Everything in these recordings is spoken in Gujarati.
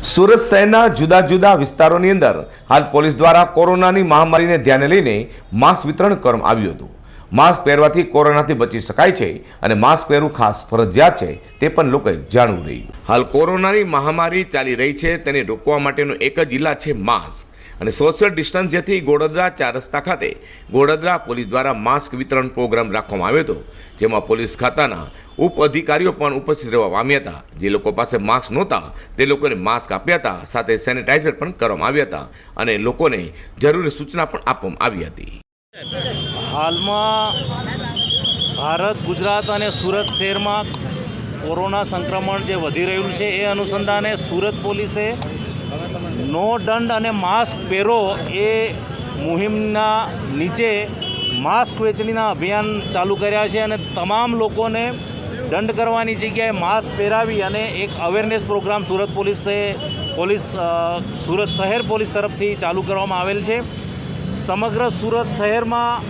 સુરત શહેરના જુદા જુદા વિસ્તારોની અંદર હાલ પોલીસ દ્વારા કોરોનાની મહામારીને ધ્યાને લઈને માસ્ક વિતરણ કરવામાં આવ્યું હતું. માસ્ક પહેરવાથી કોરોનાથી બચી શકાય છે અને માસ્ક પહેરવું ખાસ ફરજિયાત છે તે પણ લોકોએ જાણવું રહ્યું. હાલ કોરોનાની મહામારી ચાલી રહી છે તેને રોકવા માટેનો એક જ જિલ્લા છે માસ્ક. અને સોશિયલ ડિસ્ટન્સ જેથી ગોડદરા ચાર રસ્તા ખાતે ગોડદરા પોલીસ દ્વારા માસ્ક વિતરણ પ્રોગ્રામ રાખવામાં આવ્યો હતો, જેમાં પોલીસ ખાતાના ઉપ અધિકારીઓ પણ ઉપસ્થિત રહેવા પામ્યા હતા. જે લોકો પાસે માસ્ક નહોતા, તે લોકોને માસ્ક આપ્યા હતા, સાથે સેનિટાઈઝર પણ કરવામાં આવ્યા હતા અને લોકોને જરૂરી સૂચના પણ આપવામાં આવી હતી. હાલમાં ભારત, ગુજરાત અને સુરત શહેરમાં કોરોના સંક્રમણ જે વધી રહ્યું છે, એ અનુસંધાને સુરત પોલીસે નો દંડ અને માસ્ક પહેરો એ મુહિમના નીચે માસ્ક વેચણીના અભિયાન ચાલુ કર્યા છે અને તમામ લોકોને દંડ કરવાની જગ્યાએ માસ્ક પહેરાવી અને એક અવેરનેસ પ્રોગ્રામ સુરત પોલીસે, પોલીસ સુરત શહેર પોલીસ તરફથી ચાલુ કરવામાં આવેલ છે. સમગ્ર સુરત શહેરમાં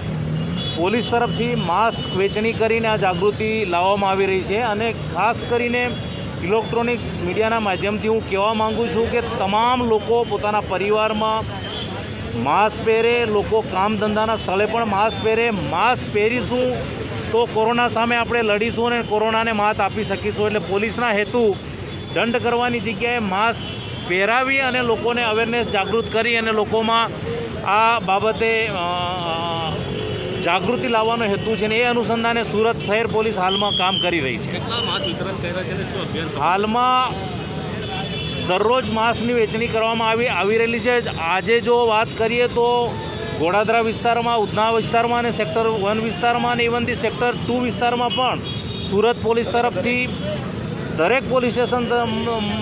પોલીસ તરફથી માસ્ક વેચણી કરીને આ જાગૃતિ લાવવામાં આવી રહી છે અને ખાસ કરીને ઇલેક્ટ્રોનિક્સ મીડિયાના માધ્યમથી હું કહેવા માગું છું કે તમામ લોકો પોતાના પરિવારમાં માસ્ક પહેરે, લોકો કામ ધંધાના સ્થળે પણ માસ્ક પહેરે. માસ્ક પહેરીશું તો કોરોના સામે આપણે લડીશું અને કોરોનાને માત આપી શકીશું. એટલે પોલીસના હેતુ દંડ કરવાની જગ્યાએ માસ્ક પહેરાવી અને લોકોને અવેરનેસ જાગૃત કરી અને લોકોમાં આ બાબતે જાગૃતિ લાવવાનો હેતુ છે ને એ અનુસંધાને સુરત શહેર પોલીસ હાલમાં કામ કરી રહી છે. હાલમાં દરરોજ માંસની વેચણી કરવામાં આવી આવી રહેલી છે. આજે જો વાત કરીએ તો ગોડાદરા વિસ્તારમાં ઉધના વિસ્તારમાં અને સેક્ટર વન વિસ્તારમાં અને ઇવનથી સેક્ટર ટુ વિસ્તારમાં પણ સુરત પોલીસ તરફથી દરેક પોલીસ સ્ટેશન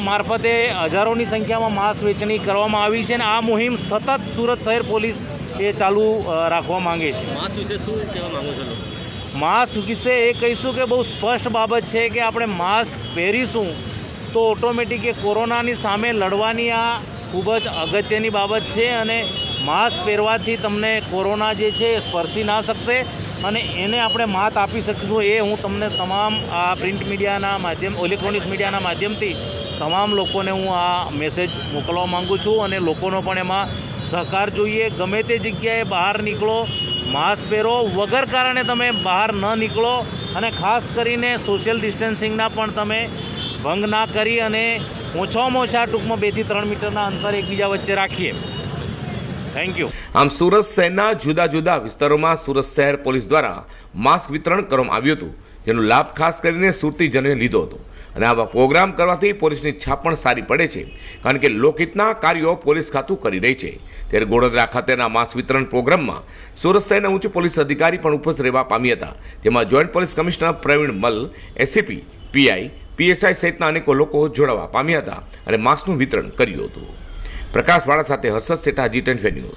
મારફતે હજારોની સંખ્યામાં માંસ વેચણી કરવામાં આવી છે અને આ મુહિમ સતત સુરત શહેર પોલીસ એ ચાલુ રાખવા માંગે છે માસ વિશે શું કહેવા માંગો છો? માસ્ક વિશે એ કહીશું કે બહુ સ્પષ્ટ બાબત છે કે આપણે માસ્ક પહેરીશું તો ઓટોમેટિક એ કોરોનાની સામે લડવાની આ ખૂબ જ અગત્યની બાબત છે અને માસ્ક પહેરવાથી તમને કોરોના જે છે એ સ્પર્શી ના શકશે અને એને આપણે માત આપી શકીશું એ હું તમને તમામ આ પ્રિન્ટ મીડિયાના માધ્યમ ઇલેક્ટ્રોનિક્સ મીડિયાના માધ્યમથી તમામ લોકોને હું આ મેસેજ મોકલવા માગું છું અને લોકોનો પણ એમાં સહકાર જોઈએ, ગમે તે જગ્યાએ બહાર નીકળો, માસ્ક પહેરો, વગર કારણે તમે બહાર ન નીકળો અને ખાસ કરીને સોશિયલ ડિસ્ટન્સિંગના પણ તમે ભંગ ના કરી અને ઓછામાં ઓછા ટૂંકમાં બેથી ત્રણ મીટરના અંતર એકબીજા વચ્ચે રાખીએ. થેન્ક યુ આમ સુરત શહેરના જુદા જુદા વિસ્તારોમાં સુરત શહેર પોલીસ દ્વારા માસ્ક વિતરણ કરવામાં આવ્યું હતું, જેનો લાભ ખાસ કરીને સુરતીજનોએ લીધો હતો. અને આવા પ્રોગ્રામ કરવાથી પોલીસની છાપ પણ સારી પડે છે, કારણ કે લોકહિતના કાર્યો પોલીસ ખાતું કરી રહી છે. ત્યારે ગોડોદરા ખાતેના માસ વિતરણ પ્રોગ્રામમાં સુરત શહેરના ઉચ્ચ પોલીસ અધિકારી પણ ઉપસ્થિત રહેવા પામ્યા હતા. જેમાં જોઈન્ટ પોલીસ કમિશનર પ્રવીણ મલ એસીપી પીઆઈ પીએસઆઈ સહિતના અનેકો લોકો જોડાવા પામ્યા હતા અને માસ્કનું વિતરણ કર્યું હતું. પ્રકાશવાળા સાથે Harshad Sheth G ten news